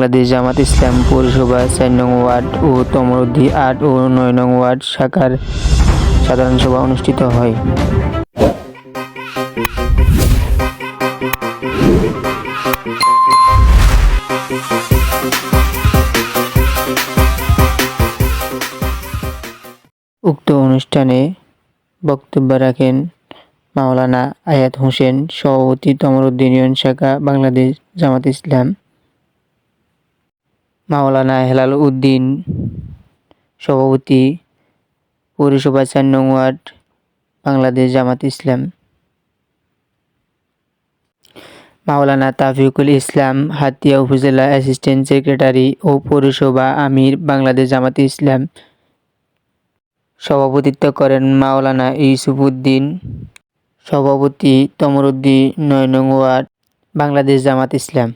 বাংলাদেশ জামাত ইসলাম পৌরসভা চার নং ওয়ার্ড ও তমরুদ্দি আট ও নয় নং ওয়ার্ড শাখার সাধারণ সভা অনুষ্ঠিত হয়। উক্ত অনুষ্ঠানে বক্তব্য রাখেন মাওলানা আয়াত হোসেন, সভাপতি তমরুদ্দিন শাখা, বাংলাদেশ জামাত ইসলাম। মাওলানা হেলাল উদ্দিন, সভাপতি, পৌরসভা চার নং ওয়ার্ড, বাংলাদেশ জামাত ইসলাম। মাওলানা তাফিকুল ইসলাম হাতিয়া উপজেলা অ্যাসিস্ট্যান্ট সেক্রেটারি ও পৌরসভা আমির, বাংলাদেশ জামাত ইসলাম। সভাপতিত্ব করেন মাওলানা ইউসুফ উদ্দিন, সভাপতি তমরুদ্দিন, নয় নং ওয়ার্ড, বাংলাদেশ জামাত ইসলাম।